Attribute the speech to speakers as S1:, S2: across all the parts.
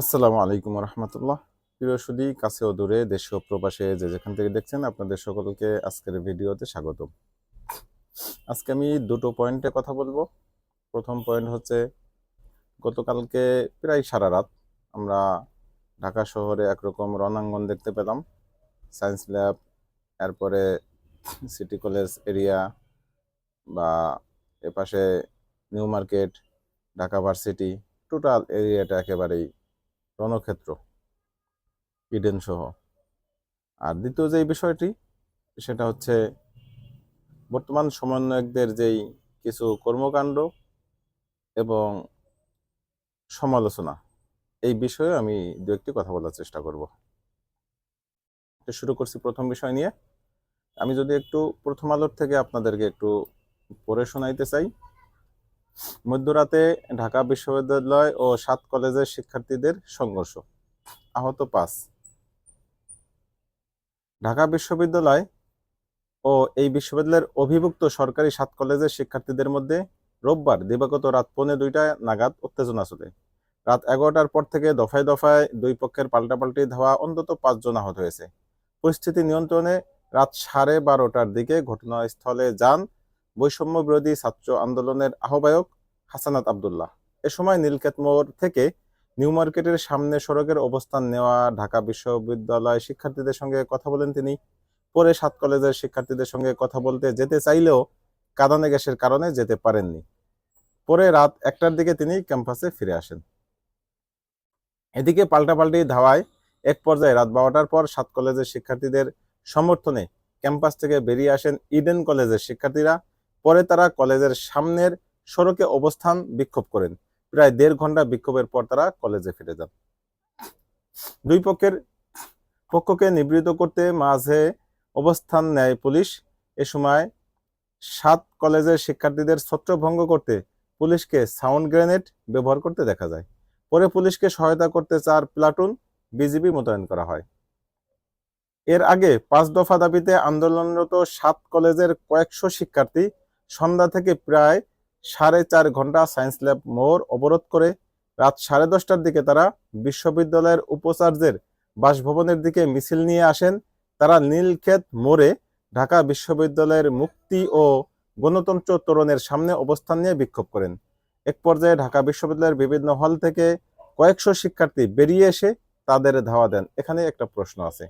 S1: আসসালামু আলাইকুম রহমতুল্লাহ। প্রিয় সুদী, কাছে ও দূরে, দেশ ও প্রবাসে যে যেখান থেকে দেখছেন, আপনাদের সকলকে আজকের ভিডিওতে স্বাগত আজকে আমি দুটো পয়েন্টে কথা বলব। প্রথম পয়েন্ট হচ্ছে, গতকালকে প্রায় সারা রাত আমরা ঢাকা শহরে একরকম রণাঙ্গন দেখতে পেলাম। সায়েন্স ল্যাব, এরপরে সিটি কলেজ এরিয়া বা এপাশে new market, Dhaka varsity, total এরিয়াটা একেবারেই রণক্ষেত্র, ইডেন সহ। আর দ্বিতীয় যেই বিষয়টি, সেটা হচ্ছে বর্তমান সমন্বয়কদের যেই কিছু কর্মকাণ্ড এবং সমালোচনা, এই বিষয়ে আমি দু একটি কথা বলার চেষ্টা করব। শুরু করছি প্রথম বিষয় নিয়ে। আমি যদি একটু প্রথম আলোর থেকে আপনাদেরকে একটু পড়ে শোনাইতে চাই মধ্যরাতে ঢাকা বিশ্ববিদ্যালয় ও সাত কলেজের শিক্ষার্থীদের সংঘর্ষ। আহত পাঁচ। ঢাকা বিশ্ববিদ্যালয় ও এই বিশ্ববিদ্যালয়ের অভিভুক্ত সরকারি সাত কলেজের শিক্ষার্থীদের মধ্যে রোববার দিবাগত রাত পৌনে দুইটা নাগাদ উত্তেজনা চলে রাত এগারোটার পর থেকে দফায় দফায় দুই পক্ষের পাল্টাপাল্টি ধাওয়া অন্তত পাঁচজন আহত হয়েছে। পরিস্থিতি নিয়ন্ত্রণে রাত সাড়ে বারোটার দিকে ঘটনাস্থলে যান বৈষম্য বিরোধী ছাত্র আন্দোলনের আহ্বায়ক হাসানাত আবদুল্লাহ। এ সময় নীলক্ষেত মোড় থেকে নিউ মার্কেটের সামনে সড়কের অবস্থান নেওয়া ঢাকা বিশ্ববিদ্যালয় শিক্ষার্থীদের সঙ্গে কথা বলেন তিনি। পরে সাত কলেজের শিক্ষার্থীদের সঙ্গে কথা বলতে যেতে চাইলেও কাঁদানে গ্যাসের কারণে যেতে পারেননি। পরে রাত একটার দিকে তিনি ক্যাম্পাসে ফিরে আসেন। এদিকে পাল্টাপাল্টি ধাওয়ায় এক পর্যায়ে রাত বারোটার পর সাত কলেজের শিক্ষার্থীদের সমর্থনে ক্যাম্পাস থেকে বেরিয়ে আসেন ইডেন কলেজের শিক্ষার্থীরা। পরে তারা কলেজের সামনের সড়কে অবস্থান বিক্ষোভ করেন। প্রায় দেড় ঘণ্টা বিক্ষোভের পর তারা কলেজে ফিরে যান। দুই পক্ষের পক্ষকে নিবৃত করতে মাঝে অবস্থান নেয় পুলিশ। এ সময় সাত কলেজের শিক্ষার্থীদের ছত্রভঙ্গ করতে পুলিশকে সাউন্ড গ্রেনেড ব্যবহার করতে দেখা যায়। পরে পুলিশকে সহায়তা করতে চার প্লাটুন বিজিবি মোতায়েন করা হয়। এর আগে পাঁচ দফা দাবিতে আন্দোলনরত সাত কলেজের কয়েকশো শিক্ষার্থী সন্ধ্যা থেকে প্রায় সাড়ে চার ঘণ্টা সায়েন্স ল্যাব মোড় অবরোধ করে রাত সাড়ে দশটার দিকে তারা বিশ্ববিদ্যালয়ের উপাচার্যের বাসভবনের দিকে মিছিল নিয়ে আসেন। তারা নীলক্ষেত মোড়ে ঢাকা বিশ্ববিদ্যালয়ের মুক্তি ও গণতন্ত্র তোরণের সামনে অবস্থান নিয়ে বিক্ষোভ করেন। এক পর্যায়ে ঢাকা বিশ্ববিদ্যালয়ের বিভিন্ন হল থেকে কয়েকশো শিক্ষার্থী বেরিয়ে এসে তাদের ধাওয়া দেন। এখানে একটা প্রশ্ন আছে।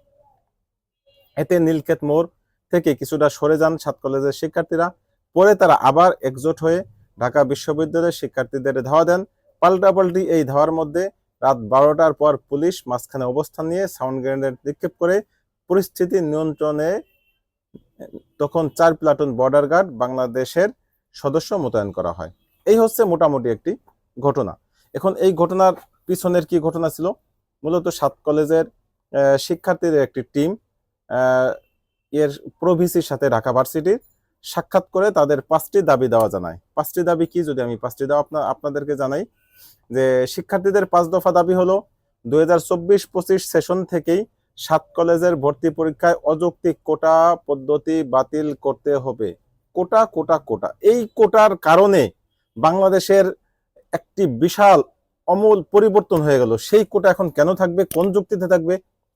S1: এতে নীলক্ষেত মোড় থেকে কিছুটা সরে যান সাত কলেজের শিক্ষার্থীরা। পরে তারা আবার একজোট হয়ে ঢাকা বিশ্ববিদ্যালয়ের শিক্ষার্থীদের ধাওয়া দেন। পাল্টাপাল্টি এই ধাওয়ার মধ্যে রাত বারোটার পর পুলিশ মাঝখানে অবস্থান নিয়ে সাউন্ড গ্রেনেড নিক্ষেপ করে পরিস্থিতি নিয়ন্ত্রণে তখন চার প্লাটুন বর্ডার গার্ড বাংলাদেশের সদস্য মোতায়েন করা হয়। এই হচ্ছে মোটামুটি একটি ঘটনা। এখন এই ঘটনার পিছনের কি ঘটনা ছিল? মূলত সাত কলেজের শিক্ষার্থীদের একটি টিম এর প্রভিসির সাথে ঢাকা ভার্সিটির সাক্ষাৎ করে তাদের পাঁচটি দাবি দেওয়া জানায়। পাঁচটি দাবি কি যদি আমি পাঁচটি দাবি আপনা আপনাদেরকে জানাই যে শিক্ষার্থীদের পাঁচ দফা দাবি হলো দুই হাজার চব্বিশ পঁচিশ সেশন থেকেই সাত কলেজের ভর্তি পরীক্ষায় অযৌক্তিক কোটা পদ্ধতি বাতিল করতে হবে। কোটা কোটা কোটা। এই কোটার কারণে বাংলাদেশের একটি বিশাল অমূল পরিবর্তন হয়ে গেল। সেই কোটা এখন কেন থাকবে? কোন যুক্তিতে থাকবে?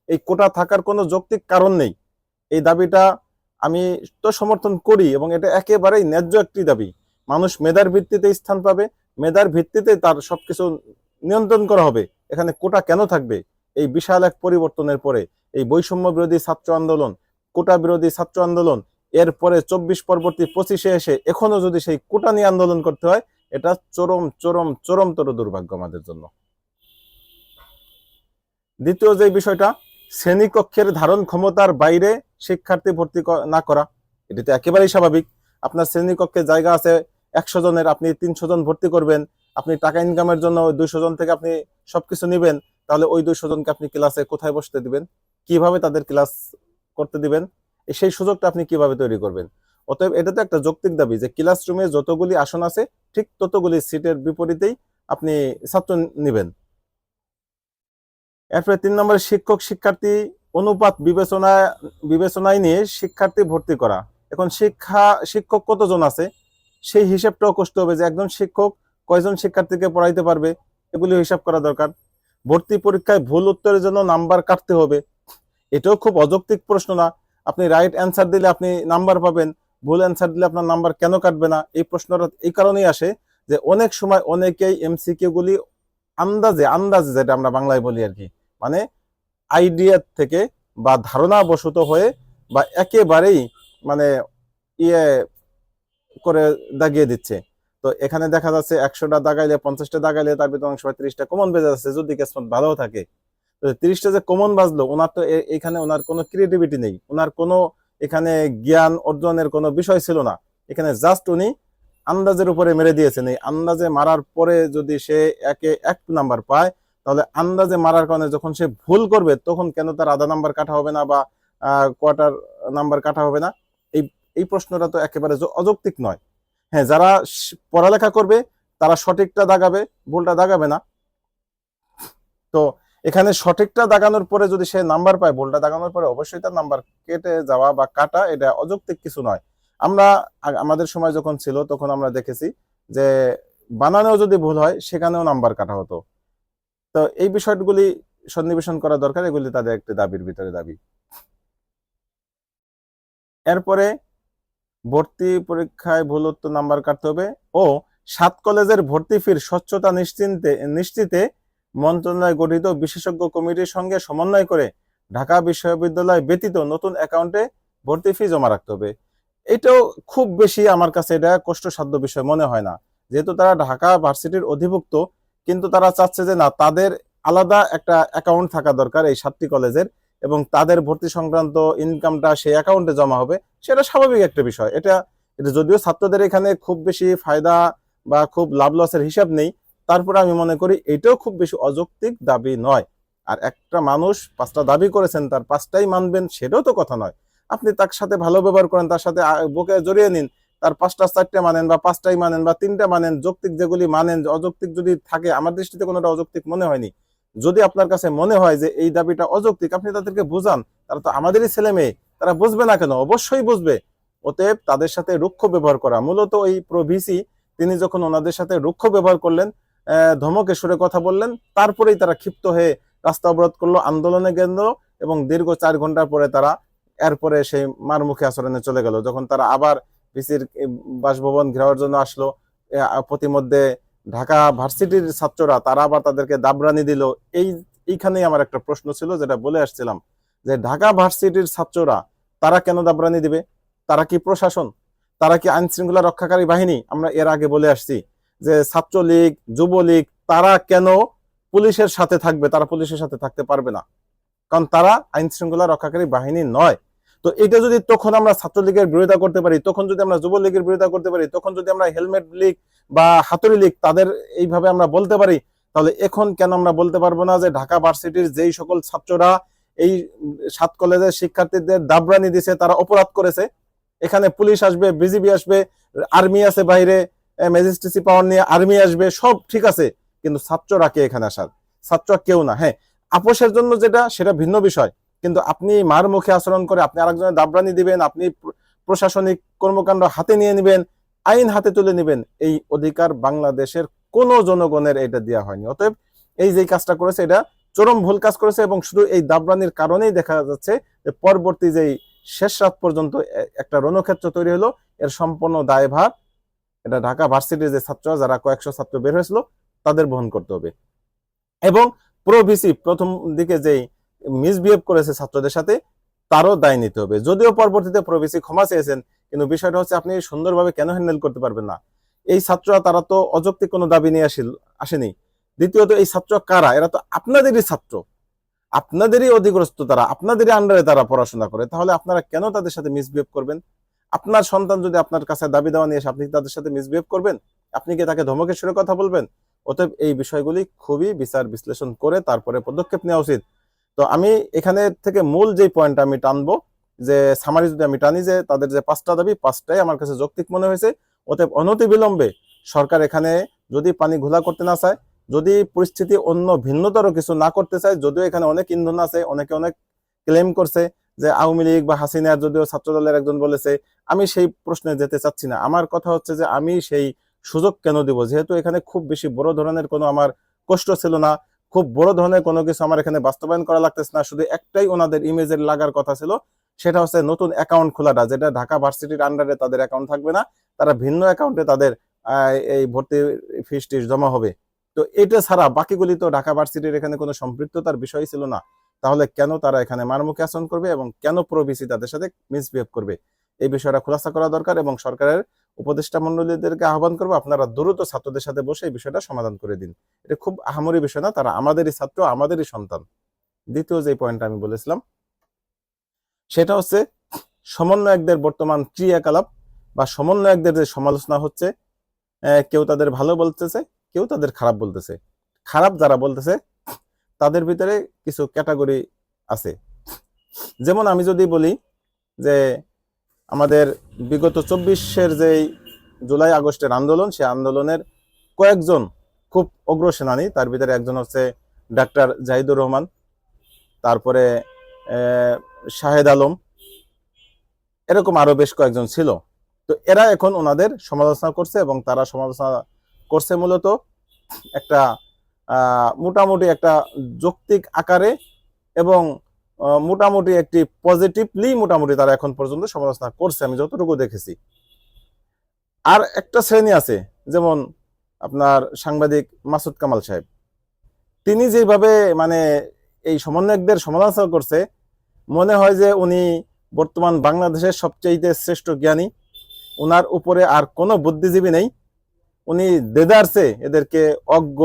S1: এই কোটা থাকার কোনো যৌক্তিক কারণ নেই। এই দাবিটা আমি তো সমর্থন করি এবং এটা একেবারেই ন্যায্য একটি দাবি। মানুষ মেধার ভিত্তিতে স্থান পাবে, মেধার ভিত্তিতে তার সবকিছু নিয়ন্ত্রণ করা হবে। এখানে কোটা কেন থাকবে? এই বিশাল এক পরিবর্তনের পরে, এই বৈষম্য বিরোধী ছাত্র আন্দোলন, কোটা বিরোধী ছাত্র আন্দোলন এরপরে চব্বিশ পরবর্তী পঁচিশে এসে এখনও যদি সেই কোটা নিয়ে আন্দোলন করতে হয়, এটা চরম চরম, চরমতর দুর্ভাগ্য আমাদের জন্য। দ্বিতীয় যে বিষয়টা, শ্রেণীকক্ষের ধারণ ক্ষমতার বাইরে শিক্ষার্থী ভর্তি না করা, এটি তো একেবারেই স্বাভাবিক। আপনার শ্রেণীকক্ষে জায়গা আছে একশো জনের, আপনি তিনশো জন ভর্তি করবেন, আপনি টাকা ইনকামের জন্য ওই দুইশো জন থেকে আপনি সবকিছু নেবেন, তাহলে ওই দুইশো জনকে আপনি ক্লাসে কোথায় বসতে দিবেন? কীভাবে তাদের ক্লাস করতে দিবেন? সেই সুযোগটা আপনি কীভাবে তৈরি করবেন? অতএব এটা তো একটা যৌক্তিক দাবি যে ক্লাসরুমে যতগুলি আসন আছে, ঠিক ততগুলি সিটের বিপরীতেই আপনি ছাত্র নেবেন। এরপরে তিন নম্বরে শিক্ষক শিক্ষার্থী অনুপাত বিবেচনা বিবেচনায় নিয়ে শিক্ষার্থী ভর্তি করা। এখন শিক্ষা, শিক্ষক কতজন আছে? সেই হিসাবটাও করতে হবে যে একজন শিক্ষক কয়জন শিক্ষার্থীকে পড়াইতে পারবে এগুলি হিসাব করা দরকার। ভর্তি পরীক্ষায় ভুল উত্তরের জন্য নাম্বার কাটতে হবে। এটাও খুব অযৌক্তিক প্রশ্ন না। আপনি রাইট অ্যান্সার দিলে আপনি নাম্বার পাবেন, ভুল অ্যান্সার দিলে আপনার নাম্বার কেন কাটবে না? এই প্রশ্নটা এই কারণেই আসে যে অনেক সময় অনেকেই এমসিকিউ গুলি আন্দাজে আন্দাজে যেটা আমরা বাংলায় বলি আর কি মানে আইডিয়া থেকে বা ধারণা বশত হয়ে বা একেবারেই মানে ইয়ে করে দাগিয়ে দিচ্ছে। তো এখানে দেখা যাচ্ছে একশোটা দাগাইলে, পঞ্চাশটা দাগাইলে তার ভিতরে সময় তিরিশটা। কমন বেজে যাচ্ছে যদি কিসমত ভালো থাকে। তো তিরিশটা যে কমন বাজলো ওনার তো এখানে ওনার কোনো ক্রিয়েটিভিটি নেই। ওনার কোনো এখানে জ্ঞান অর্জনের কোনো বিষয় ছিল না। এখানে জাস্ট উনি আন্দাজের উপরে মেরে দিয়েছেন। এই আন্দাজে মারার পরে যদি সে একে এক নাম্বার পায় তাহলে আন্দাজে মারার কারণে যখন সে ভুল করবে, তখন কেন তার আধা নাম্বার কাটা হবে না বা কোয়ার্টার নাম্বার কাটা হবে না? এই এই প্রশ্নটা তো একেবারে অযৌক্তিক নয়। হ্যাঁ যারা পড়ালেখা করবে, তারা সঠিকটা দাগাবে, ভুলটা দাগাবে না। তো এখানে সঠিকটা দাগানোর পরে যদি সে নাম্বার পায়, ভুলটা দাগানোর পরে অবশ্যই তার নাম্বার কেটে যাওয়া বা কাটা, এটা অযৌক্তিক কিছু নয়। আমরা আমাদের সময় যখন ছিল, তখন আমরা দেখেছি যে, বানানেও যদি ভুল হয়, সেখানেও নাম্বার কাটা হতো। তো এই বিষয়গুলি সন্নিবেশন করা দরকার, এগুলি তাদের একটি দাবির ভিতরে দাবি। এরপরে ভর্তি পরীক্ষায় ভুল উত্তর নাম্বার কাটতে হবে ও সাত কলেজের ভর্তি ফির স্বচ্ছতা নিশ্চিন্তে, নিশ্চিতে মন্ত্রণালয় গঠিত বিশেষজ্ঞ কমিটির সঙ্গে সমন্বয় করে ঢাকা বিশ্ববিদ্যালয় ব্যতীত নতুন অ্যাকাউন্টে ভর্তি ফি জমা রাখতে হবে। এটাও খুব বেশি আমার কাছে এটা কষ্টসাধ্য বিষয় মনে হয় না। যেহেতু তারা ঢাকা ভার্সিটির অধিভুক্ত কিন্তু তারা চাচ্ছে যে না, তাদের আলাদা একটা অ্যাকাউন্ট থাকা দরকার এই সাতটি কলেজের এবং তাদের ভর্তি সংক্রান্ত ইনকামটা সেই অ্যাকাউন্টে জমা হবে, সেটা স্বাভাবিক একটা বিষয়। এটা এটা যদিও ছাত্রদের এখানে খুব বেশি ফায়দা বা খুব লাভ লসের হিসাব নেই, তারপরে আমি মনে করি এটাও খুব বেশি অযৌক্তিক দাবি নয়। আর একটা মানুষ পাঁচটা দাবি করেছেন, তার পাঁচটাই মানবেন, সেটাও তো কথা নয়। আপনি তার সাথে ভালো ব্যবহার করেন, তার সাথে বুকে জড়িয়ে নিন তার পাঁচটা, চারটে মানেন বা পাঁচটাই মানেন বা তিনটা মানেন, যৌক্তিক যেগুলি মানেন অযৌক্তিক যদি থাকে, আমার দৃষ্টিতে কোনোটা অযৌক্তিক মনে হয়নি। যদি আপনার কাছে মনে হয় যে এই দাবিটা অযৌক্তিক, আপনি তাদেরকে বুঝান। তারা তো আমাদেরই ছেলে মেয়ে, তারা বুঝবে না কেন? অবশ্যই বুঝবে। অতএব তাদের সাথে রুক্ষ ব্যবহার করা। মূলত ওই প্রভিসি তিনি যখন ওনাদের সাথে রুক্ষ ব্যবহার করলেন ধমকে সুরে কথা বললেন, তারপরেই তারা ক্ষিপ্ত হয়ে রাস্তা অবরোধ করল, আন্দোলনে গেল এবং দীর্ঘ চার ঘণ্টা পরে তারা এরপরে সেই মারমুখী আচরণে চলে গেল। যখন তারা আবার ভিসির বাসভবন ঘেরাওয়ার জন্য আসলো। প্রতিমধ্যে ঢাকা ভার্সিটির ছাত্ররা, তারা আবার তাদেরকে দাবরানি দিল। এই, এইখানেই আমার একটা প্রশ্ন ছিল, যেটা বলে আসছিলাম, যে ঢাকা ভার্সিটির ছাত্ররা, তারা কেন দাবরানি দিবে? তারা কি প্রশাসন? তারা কি আইন শৃঙ্খলা রক্ষাকারী বাহিনী? আমরা এর আগে বলে আসছি যে ছাত্রলীগ, যুবলীগ, তারা কেন পুলিশের সাথে থাকবে? তারা পুলিশের সাথে থাকতে পারবে না। কারণ তারা আইন শৃঙ্খলা রক্ষাকারী বাহিনী নয়। তো এটা যদি তখন আমরা ছাত্রলীগের বিরোধিতা করতে পারি, তখন যদি আমরা যুবলীগের বিরোধিতা করতে পারি, তখন যদি আমরা হেলমেট লীগ বা হাতুড়ি লীগ তাদের এইভাবে আমরা বলতে পারি, তাহলে এখন কেন আমরা বলতে পারব না যে ঢাকা ভার্সিটির যেই সকল ছাত্ররা এই সাত কলেজের শিক্ষার্থীদের দাবরানি দিছে, তারা অপরাধ করেছে। এখানে পুলিশ আসবে, বিজিবি আসবে, আর্মি আছে বাইরে ম্যাজিস্ট্রেসি পাওয়ার নিয়ে আর্মি আসবে, সব ঠিক আছে। কিন্তু ছাত্ররা কে এখানে আসার? ছাত্র কেউ না হ্যাঁ। আপোষের জন্য যেটা, সেটা ভিন্ন বিষয়। কিন্তু আপনি মার মুখে আচরণ করে আপনি আরেকজনের দাবরানি দিবেন, আপনি প্রশাসনিক কর্মকাণ্ড হাতে নিয়ে নেবেন, আইন হাতে তুলে নেবেন, এই অধিকার বাংলাদেশের কোনো জনগণের এটা দেওয়া হয়নি। অতএব এই যে কাজটা করেছে, এটা চরম ভুল কাজ করেছে এবং শুধু এই দাবরানির কারণেই দেখা যাচ্ছে যে পরবর্তী যেই শেষ রাত পর্যন্ত একটা রণক্ষেত্র তৈরি হলো, এর সম্পূর্ণ দায়ভার এটা ঢাকা ভার্সিটির যে ছাত্র যারা কয়েকশো ছাত্র বের হয়েছিল, তাদের বহন করতে হবে। এবং প্রো ভিসি প্রথম দিকে যেই মিসবিহেভ করেছে ছাত্রদের সাথে, তারও দায় নিতে হবে। যদিও পরবর্তীতে প্রো ভিসি ক্ষমা চেয়েছেন, কিন্তু বিষয়টা হচ্ছে আপনি সুন্দরভাবে কেন হ্যান্ডেল করতে পারবেন না? এই ছাত্ররা, তারা তো অযৌক্তিক কোনো দাবি নিয়ে আসিল, আসেনি। দ্বিতীয়ত, এই ছাত্র কারা? এরা তো আপনাদেরই ছাত্র। আপনাদেরই অধিগ্রস্ত তারা, আপনাদেরই আন্ডারে তারা পড়াশোনা করে। তাহলে আপনারা কেন তাদের সাথে মিসবিহেভ করবেন? আপনার সন্তান যদি আপনার কাছে দাবি দেওয়া নিয়ে আসে, আপনি তাদের সাথে মিসবিহেভ করবেন? আপনি কি তাকে ধমকের সুরে কথা বলবেন? অতএব এই বিষয়গুলি খুবই বিচার বিশ্লেষণ করে তারপরে পদক্ষেপ নেওয়া উচিত। তো আমি এখানে থেকে মূল যে পয়েন্টটা আমি টানবো, যে সামারি যদি আমি টানি যে তাদের যে পাঁচটা দাবি, পাঁচটাই আমার কাছে যৌক্তিক মনে হয়েছে, অতএব অনতি বিলম্বে সরকার এখানে যদি পানি ঘোলা করতে না চায়, যদি পরিস্থিতি অন্য ভিন্নতর কিছু না করতে চায়, যদিও এখানে অনেক ইন্ধন আছে, অনেকে অনেক ক্লেম করছে যে আওয়ামী লীগ বা হাসিনার যদিও ছাত্র দলের একজন বলেছে, আমি সেই প্রশ্নে যেতে চাচ্ছি না। আমার কথা হচ্ছে যে আমি সেই সুযোগ কেন দিব? যেহেতু এখানে খুব বেশি বড় ধরনের কোনো আমার কষ্ট ছিল না খুব বড় ধরনের কোনো কিছু আমার এখানে বাস্তবায়ন করা লাগতেছে না। শুধু একটাই ওনাদের ইমেজের লাগার কথা ছিল, সেটা হচ্ছে নতুন অ্যাকাউন্ট খোলাটা, যেটা ঢাকা ভার্সিটির আন্ডারে তাদের অ্যাকাউন্ট থাকবে না, তারা ভিন্ন অ্যাকাউন্টে তাদের এই ভর্তি ফিস টিস জমা হবে। তো এটা ছাড়া বাকিগুলি তো ঢাকা ভার্সিটির এখানে কোনো সম্পৃক্ততার বিষয় ছিল না। তাহলে কেন তারা এখানে মারমুখী আচরণ করবে এবং কেন প্রবিসি তাদের সাথে মিসবিহেভ করবে? এই বিষয়টা খোলাসা করা দরকার এবং সরকারের উপদেষ্টা মন্ডলীদেরকে আহ্বান করব, আপনারা দ্রুত ছাত্রদের সাথে বসে এই বিষয়টা সমাধান করে দিন। এটা খুব আহামরি বিষয় না, তারা আমাদেরই ছাত্র, আমাদেরই সন্তান। দ্বিতীয় যে পয়েন্ট আমি বলেছিলাম, সেটা হচ্ছে সমন্বয়কদের বর্তমান ক্রিয়াকলাপ বা সমন্বয়কদের যে সমালোচনা হচ্ছে কেউ তাদের ভালো বলতেছে, কেউ তাদের খারাপ বলতেছে। খারাপ যারা বলতেছে, তাদের ভিতরে কিছু ক্যাটাগরি আছে। যেমন আমি যদি বলি যে আমাদের বিগত চব্বিশের যেই জুলাই আগস্টের আন্দোলন সে আন্দোলনের কয়েকজন খুব অগ্রসেনানী, তার ভিতরে একজন হচ্ছে ডাক্তার জাহিদুর রহমান, তারপরে শাহেদ আলম, এরকম আরও বেশ কয়েকজন ছিল। তো এরা এখন ওনাদের সমালোচনা করছে এবং তারা সমালোচনা করছে মূলত একটা মোটামুটি একটা যৌক্তিক আকারে এবং মোটামুটি একটি পজিটিভলি মোটামুটি তারা এখন পর্যন্ত সমালোচনা করছে, আমি যতটুকু দেখেছি। আর একটা শ্রেণি আছে, যেমন আপনার সাংবাদিক মাসুদ কামাল সাহেব। তিনি যেভাবে মানে এই সমন্বয়কদের সমালোচনা করছে, মনে হয় যে উনি বর্তমান বাংলাদেশের সবচেয়ে শ্রেষ্ঠ জ্ঞানী ওনার উপরে আর কোনো বুদ্ধিজীবী নেই। উনি দেদারছে এদেরকে অজ্ঞ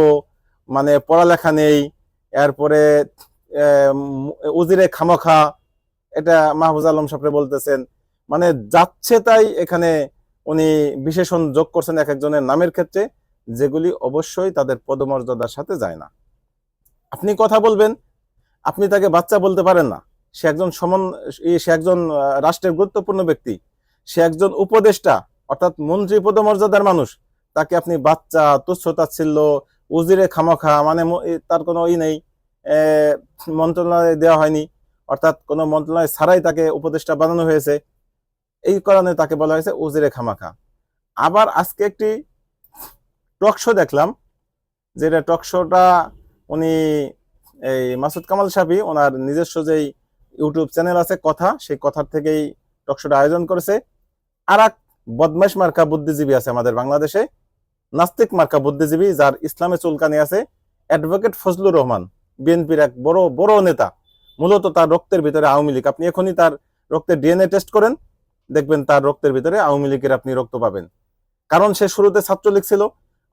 S1: মানে পড়ালেখা নেই, এরপরে উজিরে খামখা, এটা মাহফুজ আলম সাহেব বলতেছেন। মানে যাচ্ছে তাই এখানে উনি বিশেষণ যোগ করছেন এক একজনের নামের ক্ষেত্রে, যেগুলি অবশ্যই তাদের পদমর্যাদার সাথে যায় না। আপনি কথা বলবেন, আপনি তাকে বাচ্চা বলতে পারেন না। সে একজন সমন সে একজন রাষ্ট্রের গুরুত্বপূর্ণ ব্যক্তি। সে একজন উপদেষ্টা, অর্থাৎ মন্ত্রী পদমর্যাদার মানুষ। তাকে আপনি বাচ্চা, তুচ্ছতাচ্ছিল্য, উজিরে খামাখা মানে তার কোনো ই নেই। মন্ত্রণালয়ে দেওয়া হয়নি। অর্থাৎ কোনো মন্ত্রণালয় ছাড়াই তাকে উপদেষ্টা বানানো হয়েছে। এই কারণে তাকে বলা হয়েছে উজিরে খামাখা আবার আজকে একটি টক শো দেখলাম, যেটা টক শোটা উনি এই মাসুদ কামাল সাবি ওনার নিজস্ব যেই ইউটিউব চ্যানেল আছে কথা, সেই কথার থেকেই টক শোটা আয়োজন করেছে। আর এক বদমাইশ মার্কা বুদ্ধিজীবী আছে আমাদের বাংলাদেশে, নাস্তিক মার্কা বুদ্ধিজীবী, যার ইসলামে চুলকানি আছে, অ্যাডভোকেট ফজলুর রহমান। বিএনপির এক বড় বড় নেতা। মূলত তার রক্তের ভিতরে আওয়ামী লীগ। আপনি এখনই তার রক্তের ডিএনএ টেস্ট করেন, দেখবেন তার রক্তের ভিতরে আওয়ামী লীগের আপনি রক্ত পাবেন। কারণ সে শুরুতে ছাত্রলীগ ছিল,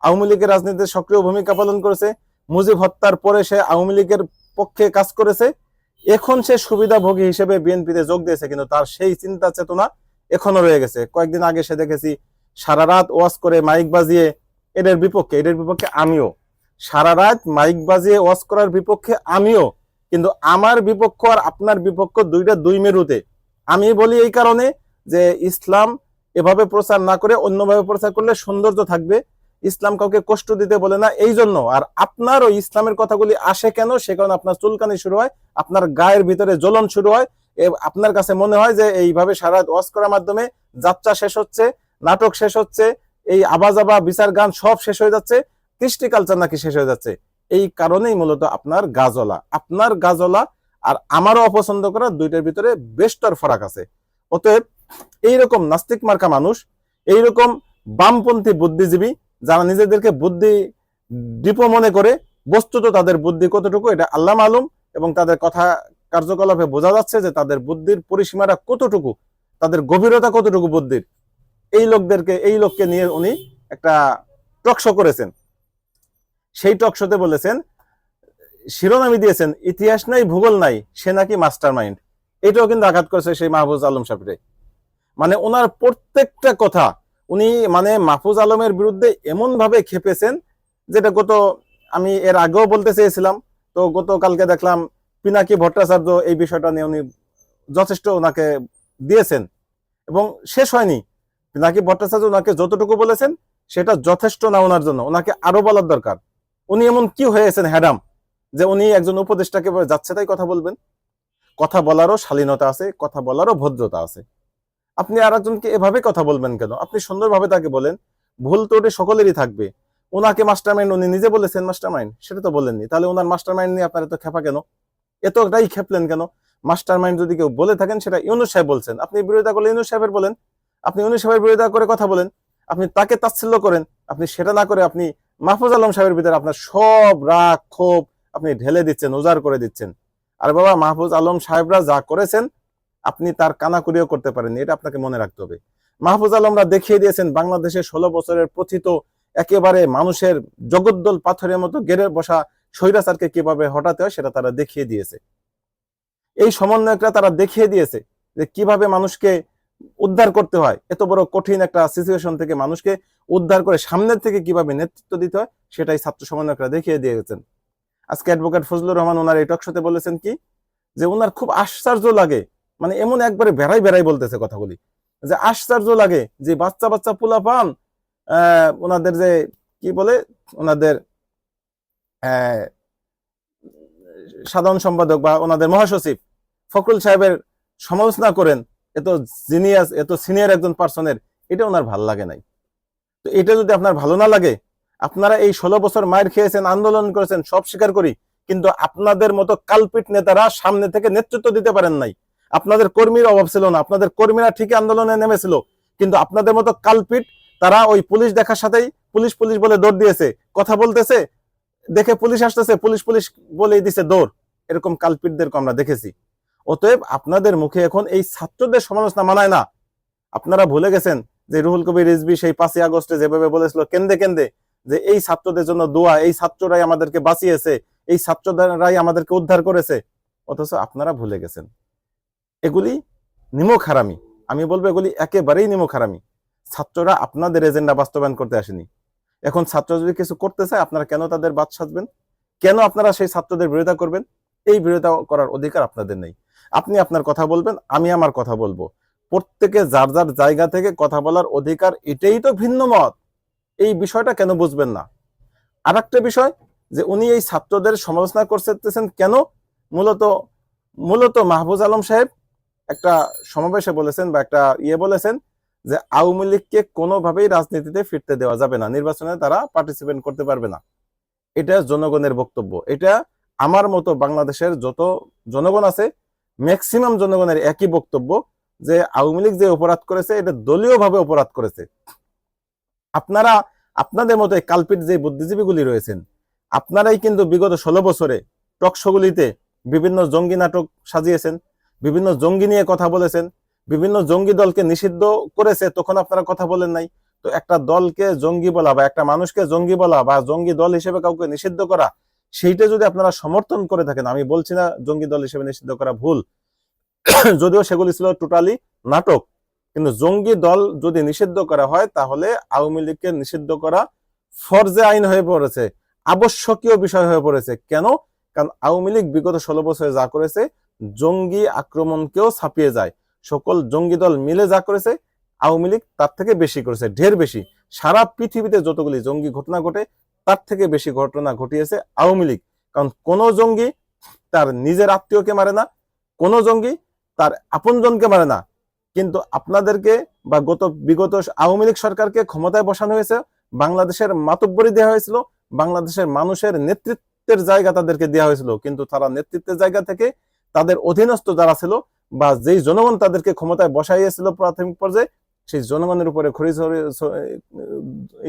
S1: আওয়ামী লীগের রাজনীতিতে সক্রিয় ভূমিকা পালন করেছে, মুজিব হত্যার পরে সে আওয়ামী লীগের পক্ষে কাজ করেছে। এখন সে সুবিধাভোগী হিসেবে বিএনপিতে যোগ দিয়েছে, কিন্তু তার সেই চিন্তা চেতনা এখনও রয়ে গেছে। কয়েকদিন আগে সে দেখেছি, সারা রাত ওয়াজ করে মাইক বাজিয়ে, এদের বিপক্ষে এদের বিপক্ষে আমিও সারা রাত মাইক বাজিয়ে ওয়াজ করার বিপক্ষে আমিও, কিন্তু আমার বিপক্ষ আর আপনার বিপক্ষ দুইটা দুই মেরুতে। আমি বলি এই কারণে যে ইসলাম এভাবে প্রচার না করে অন্যভাবে প্রচার করলে সৌন্দর্য থাকবে। ইসলাম কাউকে কষ্ট দিতে বলে না, এই জন্য। আর আপনার ওই ইসলামের কথাগুলি আসে কেন? সে কারণে আপনার চুলকানি শুরু হয়, আপনার গায়ের ভিতরে জ্বলন শুরু হয়। আপনার কাছে মনে হয় যে এইভাবে সারা ওয়াজ করার মাধ্যমে যাত্রা শেষ হচ্ছে, নাটক শেষ হচ্ছে, এই আবাজাবা বিচার গান সব শেষ হয়ে যাচ্ছে। কৃষ্টি কালচার নাকি শেষ হয়ে যাচ্ছে? এই কারণেই মূলত আপনার গাজলা। আপনার গাজলা আর আমারও অপছন্দ করা দুইটার ভিতরে বেস্টর ফারাক আছে। অতএব এইরকম নাস্তিক মার্কা মানুষ, এইরকম বামপন্থী বুদ্ধিজীবী যারা নিজেদেরকে বুদ্ধি ডিপো মনে করে, বস্তুত তাদের বুদ্ধি কতটুকু এটা আল্লাহ মালুম এবং তাদের কথা কার্যকলাপে বোঝা যাচ্ছে যে তাদের বুদ্ধির পরিসীমাটা কতটুকু, তাদের গভীরতা কতটুকু বুদ্ধির। এই লোকদেরকে, এই লোককে নিয়ে উনি একটা টকশো করেছেন। সেই টকশোতে বলেছেন, শিরোনামই দিয়েছেন, ইতিহাস নাই, ভূগোল নাই, সে নাকি মাস্টার মাইন্ড এটাও কিন্তু আঘাত করেছে সেই মাহফুজ আলম সাহেবরে। মানে ওনার প্রত্যেকটা কথা, উনি মানে মাহফুজ আলমের বিরুদ্ধে এমন ভাবে খেপেছেন, যেটা গত, আমি এর আগেও বলতে চেয়েছিলাম, তো গতকালকে দেখলাম পিনাকি ভট্টাচার্য এই বিষয়টা নিয়ে উনি যথেষ্ট ওনাকে দিয়েছেন, এবং শেষ হয়নি। পিনাকি ভট্টাচার্য ওনাকে যতটুকু বলেছেন, সেটা যথেষ্ট না ওনার জন্য, ওনাকে আরও বলার দরকার। উনি এমন কি হয়েছেন, হ্যাডাম? যে উনি একজন উপদেষ্টাকে যাচ্ছে তাই কথা বলবেন? কথা বলারও শালীনতা আছে, কথা বলারও ভদ্রতা আছে। আপনি আর একজনকে এভাবে কথা বলবেন কেন? আপনি সুন্দরভাবে তাকে বলেন, ভুল তো সকলেরই থাকবে। ওনাকে মাস্টার মাইন্ড উনি নিজে বলেছেন মাস্টার মাইন্ড সেটা তো বলেননি। তাহলে ওনার মাস্টার মাইন্ড নিয়ে আপনার এত খেপা কেন? এতটাই খেপলেন কেন? মাস্টার মাইন্ড যদি কেউ বলে থাকেন, সেটা ইউনুস সাহেব বলছেন। আপনি বিরোধিতা করলে ইউনুস সাহেবের বলেন। আপনি ইউনুস সাহেবের বিরোধিতা করে কথা বলেন। আপনি তাকে তাচ্ছিল্য করেন। আপনি সেটা না করে আপনি মাহফুজ আলম সাহেবের ভিতরে আপনার সব রাগ, ক্ষোভ আপনি ঢেলে দিচ্ছেন, উজাড় করে দিচ্ছেন। আর বাবা, মাহফুজ আলম সাহেবরা যা করেছেন, আপনি তার কানাকুড়িও করতে পারেননি, এটা আপনাকে মনে রাখতে হবে। মাহফুজ আলমরা দেখিয়ে দিয়েছেন বাংলাদেশের ষোলো বছরের প্রথিত একেবারে মানুষের জগদ্দল পাথরের মতো গেড়ে বসা স্বৈরাচারকে কীভাবে হটাতে হয়, সেটা তারা দেখিয়ে দিয়েছে। এই সমন্বয়করা তারা দেখিয়ে দিয়েছে যে কীভাবে মানুষকে উদ্ধার করতে হয়। এত বড় কঠিন একটা সিচুয়েশন থেকে মানুষকে উদ্ধার করে সামনের থেকে কীভাবে নেতৃত্ব দিতে হয়, সেটাই ছাত্র সমন্বয়করা দেখিয়ে দিয়েছেন। আজকে অ্যাডভোকেট ফজলুর রহমান ওনার এই টকশোতে বলেছেন কি, যে ওনার খুব আশ্চর্য লাগে মানে এমন একবারে বেড়াই বেড়াই বলতেছে কথাগুলি, যে আশ্চর্য লাগে যে বাচ্চা বাচ্চা পোলা পান ওনাদের যে কি বলে, ওনাদের সাধারণ সম্পাদক বা ওনাদের মহাসচিব ফখরুল সাহেবের সমালোচনা করেন এত জিনিয়াস এত সিনিয়র একজন পার্সনের এটা ওনার ভালো লাগে নাই। তো এটা যদি আপনার ভালো না লাগে, আপনারা এই ষোলো বছর মায়ের খেয়েছেন, আন্দোলন করেছেন, সব স্বীকার করি, কিন্তু আপনাদের মতো কালপিট নেতারা সামনে থেকে নেতৃত্ব দিতে পারেন নাই। আপনাদের কর্মীর অভাব ছিল না, আপনাদের কর্মীরা ঠিকই আন্দোলনে নেমেছিল, কিন্তু আপনাদের মতো কালপিট, তারা ওই পুলিশ দেখার সাথেই পুলিশ পুলিশ বলে দৌড় দিয়েছে, কথা বলতেছে, দেখে পুলিশ আসতেছে, পুলিশ পুলিশ বলেই দিছে দৌড়। এরকম কালপিটদেরকে আমরা দেখেছি। অতএব আপনাদের মুখে এখন এই ছাত্রদের সমালোচনা মানায় না। আপনারা ভুলে গেছেন যে রুহুল কবির রিজবি সেই পাঁচই আগস্টে যেভাবে বলেছিল কেন্দে কেন্দে যে এই ছাত্রদের জন্য দোয়া, এই ছাত্ররাই আমাদেরকে বাঁচিয়েছে, এই ছাত্ররাই আমাদেরকে উদ্ধার করেছে। অথচ আপনারা ভুলে গেছেন। এগুলি নিমক হারামি। আমি বলব এগুলি একেবারেই নিমক হারামি। ছাত্ররা আপনাদের এজেন্ডা বাস্তবায়ন করতে আসেনি। এখন ছাত্র যদি কিছু করতে চায়, আপনারা কেন তাদের বাদ সাজবেন? কেন আপনারা সেই ছাত্রদের বিরোধিতা করবেন? এই বিরোধিতা করার অধিকার আপনাদের নেই। আপনি আপনার কথা বলবেন, আমি আমার কথা বলব। প্রত্যেকে যার যার জায়গা থেকে কথা বলার অধিকার, এটাই তো ভিন্ন মত। এই বিষয়টা কেন বুঝবেন না? আর একটা বিষয়, যে উনি এই ছাত্রদের সমালোচনা করতেছেন কেন? মূলত মূলত মাহবুজ আলম সাহেব একটা সমাবেশে বলেছেন বা একটা ইয়ে বলেছেন যে আওয়ামী লীগকে কোনোভাবেই রাজনীতিতে ফিরতে দেওয়া যাবে না। নির্বাচনে তারা পার্টিসিপেট করতে পারবে না। এটা জনগণের বক্তব্য। এটা আমার মতো বাংলাদেশের যত জনগণ আছে ম্যাক্সিমাম জনগণের একই বক্তব্য যে আওয়ামী লীগ যে অপরাধ করেছে, এটা দলীয়ভাবে অপরাধ করেছে। আপনারা, আপনাদের মতো কালপিট যে বুদ্ধিজীবীগুলি রয়েছেন, আপনারাই কিন্তু বিগত ষোলো বছরে টকশোগুলিতে বিভিন্ন জঙ্গি নাটক সাজিয়েছেন, বিভিন্ন জঙ্গি নিয়ে কথা বলেছেন, বিভিন্ন জঙ্গি দলকে নিষিদ্ধ করেছে, তখন আপনারা কথা বলেন নাই। তো একটা দলকে জঙ্গি বলা বা একটা মানুষকে জঙ্গি বলা বা জঙ্গি দল হিসেবে কাউকে নিষিদ্ধ করা সেইটা যদি আপনারা সমর্থন করে থাকেন, আমি বলছি না জঙ্গি দল হিসেবে নিষিদ্ধ করা ভুল, যদিও সেগুলি ছিল টোটালি নাটক, কিন্তু জঙ্গি দল যদি নিষিদ্ধ করা হয়, তাহলে আওয়ামী লীগকে নিষিদ্ধ করা ফরজে আইন হয়ে পড়েছে, আবশ্যকীয় বিষয় হয়ে পড়েছে। কেন? কারণ আওয়ামী লীগ বিগত ষোলো বছরে যা করেছে, জঙ্গি আক্রমণকেও ছাপিয়ে যায়। সকল জঙ্গি দল মিলে যা করেছে, আওয়ামী লীগ তার থেকে বেশি করেছে, ঢের বেশি। সারা পৃথিবীতে যতগুলি জঙ্গি ঘটনা ঘটে তার থেকে বেশি ঘটনা ঘটিয়েছে আওয়ামী লীগ। কারণ কোন জঙ্গি তার নিজের আত্মীয়কে মারে না, কোন জঙ্গি তার আপনজনকে মারে না। কিন্তু আপনাদেরকে বা গত বিগত আওয়ামী লীগ সরকারকে ক্ষমতায় বসানো হয়েছে, বাংলাদেশের মাতব্বরি দেওয়া হয়েছিল, বাংলাদেশের মানুষের নেতৃত্বের জায়গা তাদেরকে দেওয়া হয়েছিল। কিন্তু তারা নেতৃত্বের জায়গা থেকে তাদের অধীনস্থ যারা ছিল বা যেই জনগণ তাদেরকে ক্ষমতায় বসাইয়েছিল প্রাথমিক পর্যায়ে, সেই জনগণের উপরে খড়ি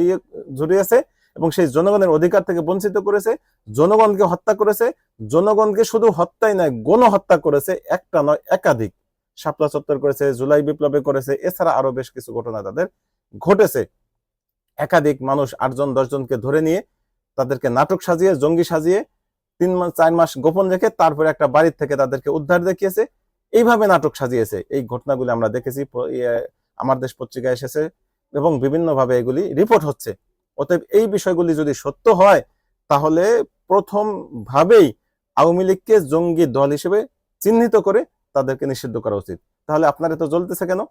S1: ইয়ে ঝরিয়েছে। এবং সেই জনগণের অধিকার থেকে বঞ্চিত করেছে, জনগণকে হত্যা করেছে, জনগণকে শুধু হত্যাই নয় গণ হত্যা করেছে, একটা নয়, একাধিক। শাপলা চত্বর করেছে, জুলাই বিপ্লবে করেছে, এছাড়া আরও বেশ কিছু ঘটনা তাদের ঘটেছে। একাধিক মানুষ আটজন, দশজনকে ধরে নিয়ে তাদেরকে নাটক সাজিয়ে, জঙ্গি সাজিয়ে তিন মাস, চার মাস গোপন রেখে তারপরে একটা বাড়ির থেকে তাদেরকে উদ্ধার দেখিয়েছে। এইভাবে নাটক সাজিয়েছে। এই ঘটনাগুলি আমরা দেখেছি আমার দেশ পত্রিকায় এসেছে এবং বিভিন্নভাবে এগুলি রিপোর্ট হচ্ছে। অতএব এই বিষয়গুলি যদি সত্য হয়, তাহলে প্রথম ভাবেই আওয়ামী লীগকে জঙ্গি দল হিসেবে চিহ্নিত করে তাদেরকে নিষিদ্ধ করা উচিত। তাহলে আপনার এত জ্বলতেছে কেন?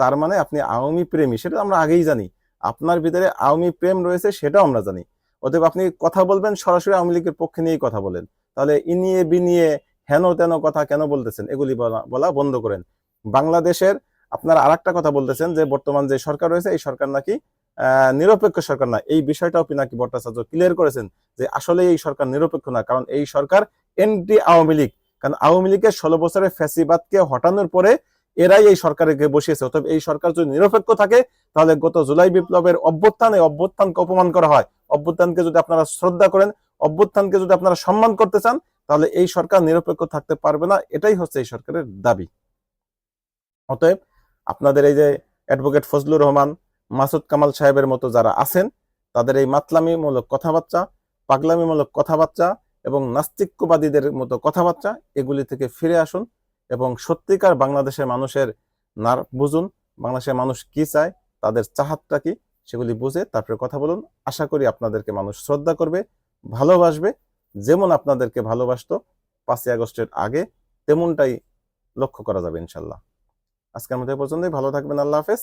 S1: তার মানে আপনি আওয়ামী প্রেমী, সেটা আমরা আগেই জানি। আপনার ভিতরে আওয়ামী প্রেম রয়েছে, সেটাও আমরা জানি। অতএব আপনি কথা বলবেন, সরাসরি আওয়ামী লীগের পক্ষে নিয়েই কথা বলেন। তাহলে ই ইনিয়ে বিনিয়ে হেন তেন কথা কেন বলতেছেন, এগুলি বলা বন্ধ করেন। বাংলাদেশের, আপনারা আর কথা বলতেছেন যে, বর্তমান যে সরকার রয়েছে, এই সরকার নাকি নিরপেক্ষ সরকার না। এই বিষয়টাও পিনাকি ভট্টাচার্য ক্লিয়ার করেছেন যে আসলে এই সরকার নিরপেক্ষ না, কারণ এই সরকার এনটি আওয়ামী লীগ। কারণ আওয়ামী লীগের ষোলো বছরের ফ্যাসিবাদকে হটানোর পরে এরাই এই সরকারকে বসিয়েছে। অতএব এই সরকার যদি নিরপেক্ষ থাকে, তাহলে গত জুলাই বিপ্লবের অভ্যুত্থানে অভ্যুত্থানকে অপমান করা হয়। অভ্যুত্থানকে যদি আপনারা শ্রদ্ধা করেন, অভ্যুত্থানকে যদি আপনারা সম্মান করতে চান, তাহলে এই সরকার নিরপেক্ষ থাকতে পারবে না। এটাই হচ্ছে এই সরকারের দাবি। অতএব আপনাদের এই যে অ্যাডভোকেট ফজলুর রহমান মাসুদ কামাল সাহেবের মতো যারা আছেন, তাদের এই মাতলামিমূলক কথাবার্তা, পাগলামিমূলক কথাবার্তা এবং নাস্তিক্যবাদীদের মতো কথাবার্তা, এগুলি থেকে ফিরে আসুন এবং সত্যিকার বাংলাদেশের মানুষের নার বুঝুন, বাংলাদেশের মানুষ কি চায়, তাদের চাহাতটা কি, সেগুলি বুঝে তারপরে কথা বলুন। আশা করি আপনাদেরকে মানুষ শ্রদ্ধা করবে, ভালোবাসবে, যেমন আপনাদেরকে ভালোবাসত পাঁচই আগস্টের আগে, তেমনটাই লক্ষ্য করা যাবে ইনশাল্লাহ। আজকের মধ্যে পর্যন্তই, ভালো থাকবেন, আল্লাহ হাফেজ।